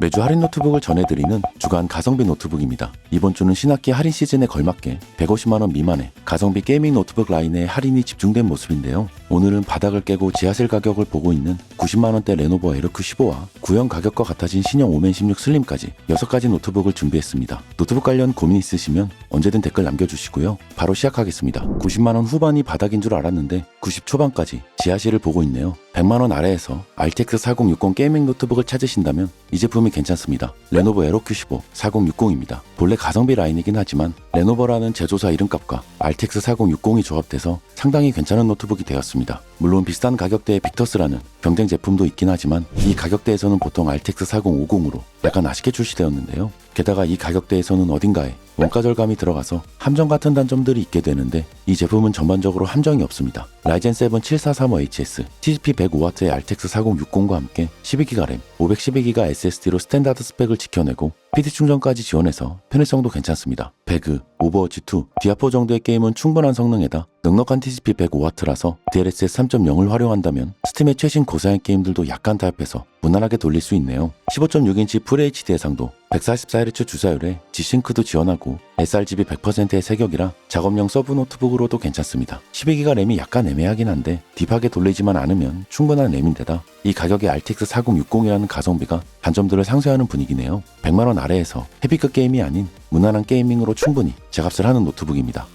매주 할인 노트북을 전해드리는 주간 가성비 노트북입니다. 이번 주는 신학기 할인 시즌에 걸맞게 150만원 미만의 가성비 게이밍 노트북 라인에 할인이 집중된 모습인데요. 오늘은 바닥을 깨고 지하실 가격을 보고 있는 90만원대 레노버 LQ15와 구형 가격과 같아진 신형 오멘 16 슬림까지 6가지 노트북을 준비했습니다. 노트북 관련 고민 있으시면 언제든 댓글 남겨주시고요. 바로 시작하겠습니다. 90만원 후반이 바닥인 줄 알았는데 90 초반까지 지하실을 보고 있네요. 100만원 아래에서 RTX 4060 게이밍 노트북을 찾으신다면 이 제품이 괜찮습니다. 레노버 에로Q15 4060입니다. 본래 가성비 라인이긴 하지만 레노버라는 제조사 이름값과 RTX 4060이 조합돼서 상당히 괜찮은 노트북이 되었습니다. 물론 비슷한 가격대의 빅터스라는 경쟁 제품도 있긴 하지만 이 가격대에서는 보통 RTX 4050으로 약간 아쉽게 출시되었는데요. 게다가 이 가격대에서는 어딘가에 원가 절감이 들어가서 함정 같은 단점들이 있게 되는데 이 제품은 전반적으로 함정이 없습니다. 라이젠 7 7435HS, TGP 105W의 RTX 4060과 함께 12GB 램, 512GB SSD로 스탠다드 스펙을 지켜내고 PD 충전까지 지원해서 편의성도 괜찮습니다. 배그, 오버워치2, 디아포 정도의 게임은 충분한 성능에다 넉넉한 TGP 105W라서 DLSS 3.0을 활용한다면 스팀의 최신 고사양 게임들도 약간 타협해서 무난하게 돌릴 수 있네요. 15.6인치 FHD 해상도, 144Hz 주사율에 G싱크도 지원하고 sRGB 100%의 세격이라 작업용 서브 노트북으로도 괜찮습니다. 12기가 램이 약간 애매하긴 한데 딥하게 돌리지만 않으면 충분한 램인데다 이 가격에 RTX 4060이라는 가성비가 단점들을 상쇄하는 분위기네요. 100만원 아래에서 헤비급 게임이 아닌 무난한 게이밍으로 충분히 제값을 하는 노트북입니다.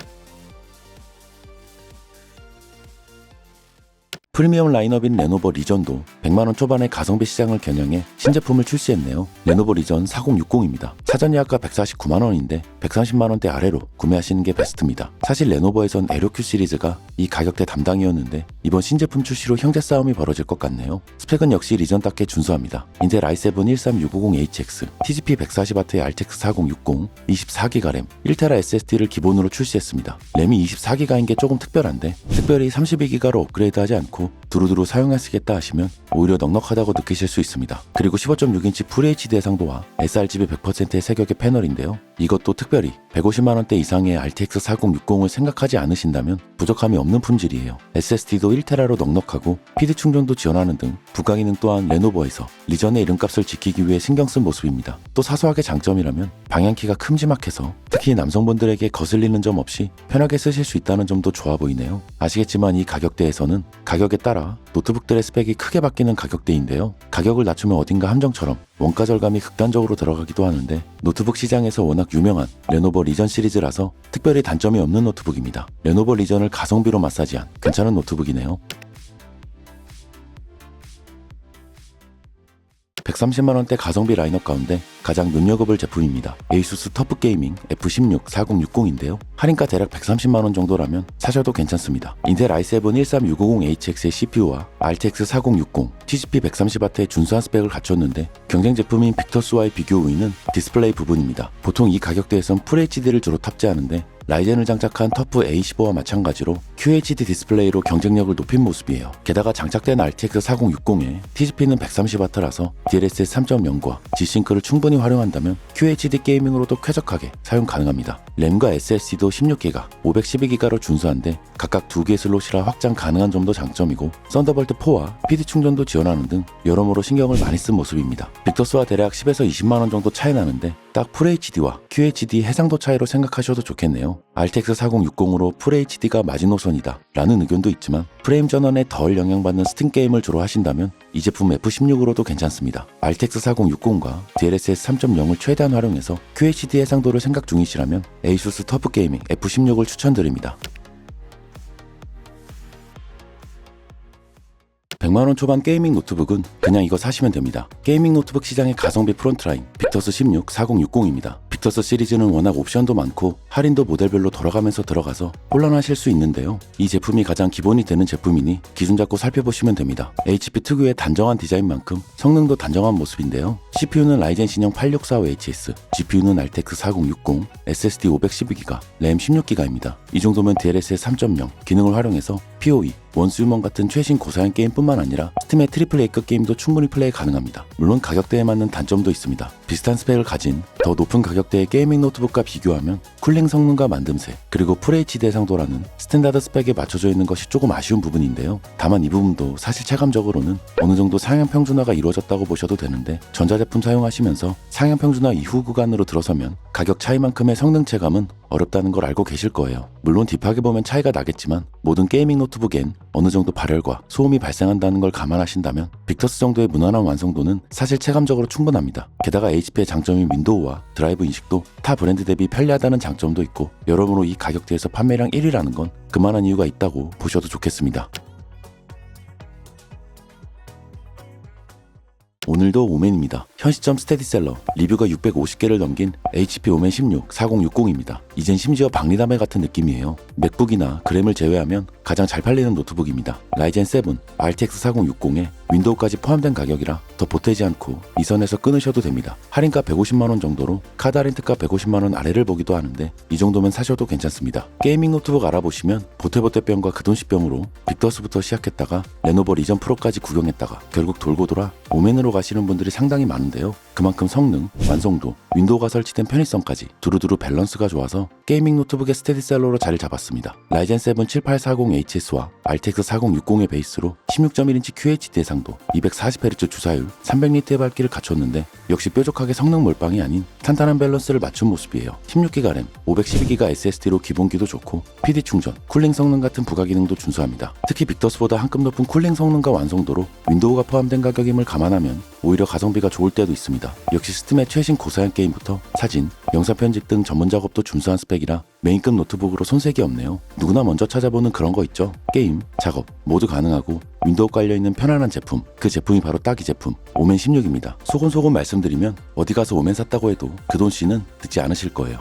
프리미엄 라인업인 레노버 리전도 100만원 초반의 가성비 시장을 겨냥해 신제품을 출시했네요. 레노버 리전 4060입니다. 사전 예약가 149만원인데 130만원대 아래로 구매하시는 게 베스트입니다. 사실 레노버에선 에로큐 시리즈가 이 가격대 담당이었는데 이번 신제품 출시로 형제 싸움이 벌어질 것 같네요. 스펙은 역시 리전답게 준수합니다. 인텔 i7 13650HX, TGP 140W의 RTX 4060, 24GB 램, 1TB SSD를 기본으로 출시했습니다. 램이 24GB인 게 조금 특별한데 특별히 32GB로 업그레이드하지 않고 두루두루 사용하시겠다 하시면 오히려 넉넉하다고 느끼실 수 있습니다. 그리고 15.6인치 FHD 해상도와 sRGB 100%의 세격의 패널인데요. 이것도 특별히 150만원대 이상의 RTX 4060을 생각하지 않으신다면 부족함이 없는 품질이에요. SSD도 1테라로 넉넉하고 PD 충전도 지원하는 등 기능 또한 레노버에서 리전의 이름값을 지키기 위해 신경 쓴 모습입니다. 또 사소하게 장점이라면 방향키가 큼지막해서 특히 남성분들에게 거슬리는 점 없이 편하게 쓰실 수 있다는 점도 좋아 보이네요. 아시겠지만 이 가격대에서는 가격 에 따라 노트북들의 스펙이 크게 바뀌는 가격대인데요. 가격을 낮추면 어딘가 함정처럼 원가 절감이 극단적으로 들어가기도 하는데 노트북 시장에서 워낙 유명한 레노버 리전 시리즈라서 특별히 단점이 없는 노트북입니다. 레노버 리전을 가성비로 마사지한 괜찮은 노트북이네요. 130만원대 가성비 라인업 가운데 가장 눈여겨볼 제품입니다. 에이수스 터프 게이밍 F16 4060인데요. 할인가 대략 130만원 정도라면 사셔도 괜찮습니다. 인텔 i7 13650HX의 CPU와 RTX 4060, TGP 130W의 준수한 스펙을 갖췄는데 경쟁 제품인 빅터스와의 비교 우위는 디스플레이 부분입니다. 보통 이 가격대에선 FHD를 주로 탑재하는데 라이젠을 장착한 터프 A15와 마찬가지로 QHD 디스플레이로 경쟁력을 높인 모습이에요. 게다가 장착된 RTX 4060에 TGP는 130W라서 DLSS 3.0과 G싱크를 충분히 활용한다면 QHD 게이밍으로도 쾌적하게 사용 가능합니다. 램과 SSD도 16기가, 512기가로 준수한데 각각 2개의 슬롯이라 확장 가능한 점도 장점이고 썬더볼트 4와 PD 충전도 지원하는 등 여러모로 신경을 많이 쓴 모습입니다. 빅터스와 대략 10에서 20만 원 정도 차이 나는데 딱 FHD와 QHD 해상도 차이로 생각하셔도 좋겠네요. RTX 4060으로 FHD가 마지노선이다 라는 의견도 있지만 프레임 전원에 덜 영향받는 스팀 게임을 주로 하신다면 이 제품 F16으로도 괜찮습니다. RTX 4060과 DLSS 3.0을 최대한 활용해서 QHD 해상도를 생각 중이시라면 ASUS 터프 게이밍 F16을 추천드립니다. 100만원 초반 게이밍 노트북은 그냥 이거 사시면 됩니다. 게이밍 노트북 시장의 가성비 프론트라인 빅터스 16 4060입니다. 빅터스 시리즈는 워낙 옵션도 많고 할인도 모델별로 돌아가면서 들어가서 혼란하실 수 있는데요. 이 제품이 가장 기본이 되는 제품이니 기준 잡고 살펴보시면 됩니다. HP 특유의 단정한 디자인만큼 성능도 단정한 모습인데요. CPU는 라이젠 신형 8645HS, GPU는 RTX 4060, SSD 512GB, 램 16GB입니다. 이 정도면 DLSS 3.0 기능을 활용해서 PoE, 원스유먼 같은 최신 고사양 게임뿐만 아니라 스팀의 트리플 A급 게임도 충분히 플레이 가능합니다. 물론 가격대에 맞는 단점도 있습니다. 비슷한 스펙을 가진 더 높은 가격대의 게이밍 노트북과 비교하면 쿨링 성능과 만듦새 그리고 FHD 해상도라는 스탠다드 스펙에 맞춰져 있는 것이 조금 아쉬운 부분인데요. 다만 이 부분도 사실 체감적으로는 어느 정도 상향 평준화가 이루어졌다고 보셔도 되는데 전자제품 사용하시면서 상향 평준화 이후 구간으로 들어서면 가격 차이만큼의 성능 체감은 어렵다는 걸 알고 계실 거예요. 물론 딥하게 보면 차이가 나겠지만 모든 게이밍 노트북엔 어느 정도 발열과 소음이 발생한다는 걸 감안하신다면 빅터스 정도의 무난한 완성도는 사실 체감적으로 충분합니다. 게다가 HP의 장점인 윈도우와 드라이브 인식도 타 브랜드 대비 편리하다는 장점도 있고 여러모로 이 가격대에서 판매량 1위라는 건 그만한 이유가 있다고 보셔도 좋겠습니다. 오늘도 오맨입니다. 현 시점 스테디셀러 리뷰가 650개를 넘긴 HP 오맨 16 4060입니다. 이젠 심지어 박리담회 같은 느낌이에요. 맥북이나 그램을 제외하면 가장 잘 팔리는 노트북입니다. 라이젠 7 RTX 4060에 윈도우까지 포함된 가격이라 더 보태지 않고 이 선에서 끊으셔도 됩니다. 할인가 150만원 정도로 카드 할인특가 150만원 아래를 보기도 하는데 이 정도면 사셔도 괜찮습니다. 게이밍 노트북 알아보시면 보태보태병과 그돈시병으로 빅더스부터 시작했다가 레노버 리전 프로까지 구경했다가 결국 돌고 돌아 오맨으로 가시는 분들이 상당히 많은데 요. 그만큼 성능, 완성도, 윈도우가 설치된 편의성까지 두루두루 밸런스가 좋아서 게이밍 노트북의 스테디셀러로 자리를 잡았습니다. 라이젠 7 7840HS와 RTX 4060의 베이스로 16.1인치 QHD 해상도, 240Hz 주사율, 300리터의 밝기를 갖췄는데 역시 뾰족하게 성능 몰빵이 아닌 탄탄한 밸런스를 맞춘 모습이에요. 16기가 램, 512기가 SSD로 기본기도 좋고 PD 충전, 쿨링 성능 같은 부가 기능도 준수합니다. 특히 빅터스보다 한급 높은 쿨링 성능과 완성도로 윈도우가 포함된 가격임을 감안하면 오히려 가성비가 좋을 때도 있습니다. 역시 스팀의 최신 고사양 게임부터 사진, 영상 편집 등 전문 작업도 준수한 스펙이라 메인급 노트북으로 손색이 없네요. 누구나 먼저 찾아보는 그런 거 있죠. 게임, 작업 모두 가능하고 윈도우 깔려있는 편안한 제품 그 제품이 바로 딱 이 제품 오멘 16입니다. 소곤소곤 말씀드리면 어디 가서 오멘 샀다고 해도 그 돈 씨는 듣지 않으실 거예요.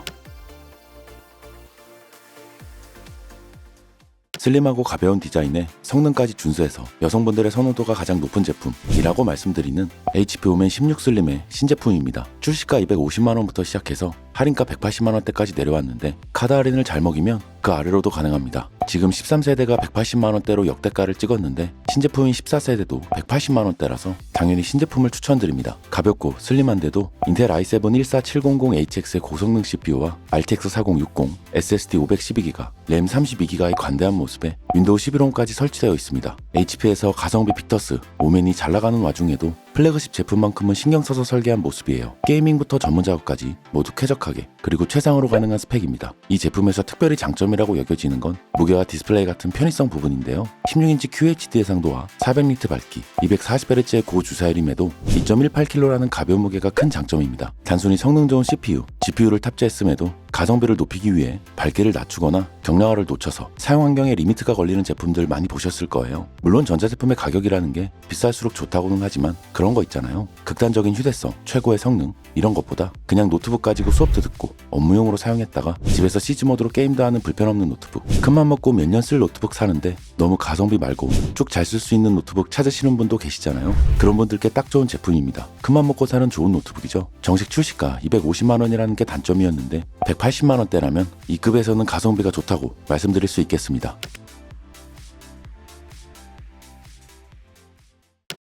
슬림하고 가벼운 디자인에 성능까지 준수해서 여성분들의 선호도가 가장 높은 제품이라고 말씀드리는 HP 오멘 16 슬림의 신제품입니다. 출시가 250만원부터 시작해서 할인가 180만원대까지 내려왔는데 카드 할인을 잘 먹이면 그 아래로도 가능합니다. 지금 13세대가 180만원대로 역대가를 찍었는데 신제품인 14세대도 180만원대라서 당연히 신제품을 추천드립니다. 가볍고 슬림한데도 인텔 i7 14700HX의 고성능 CPU와 RTX 4060, SSD 512기가, 램 32기가의 관대한 모습에 윈도우 11홈까지 설치되어 있습니다. HP에서 가성비 빅터스, 오맨이 잘 나가는 와중에도 플래그십 제품만큼은 신경 써서 설계한 모습이에요. 게이밍부터 전문 작업까지 모두 쾌적하게 그리고 최상으로 가능한 스펙입니다. 이 제품에서 특별히 장점이라고 여겨지는 건 무게와 디스플레이 같은 편의성 부분인데요. 16인치 QHD 해상도와 400리트 밝기, 240Hz의 고주사율임에도 2.18kg라는 가벼운 무게가 큰 장점입니다. 단순히 성능 좋은 CPU, GPU를 탑재했음에도 가성비를 높이기 위해 밝기를 낮추거나 경량화를 놓쳐서 사용 환경에 리미트가 걸리는 제품들 많이 보셨을 거예요. 물론 전자제품의 가격이라는 게 비쌀수록 좋다고는 하지만 그런 거 있잖아요. 극단적인 휴대성, 최고의 성능 이런 것보다 그냥 노트북 가지고 수업도 듣고 업무용으로 사용했다가 집에서 시즈 모드로 게임도 하는 불편 없는 노트북. 큰맘 먹고 몇 년 쓸 노트북 사는데 너무 가성비 말고 쭉 잘 쓸 수 있는 노트북 찾으시는 분도 계시잖아요. 그런 분들께 딱 좋은 제품입니다. 큰맘 먹고 사는 좋은 노트북이죠. 정식 출시가 250만 원이라는 게 단점이었는데 180만 원대라면 이 급에서는 가성비가 좋다고 말씀드릴 수 있겠습니다.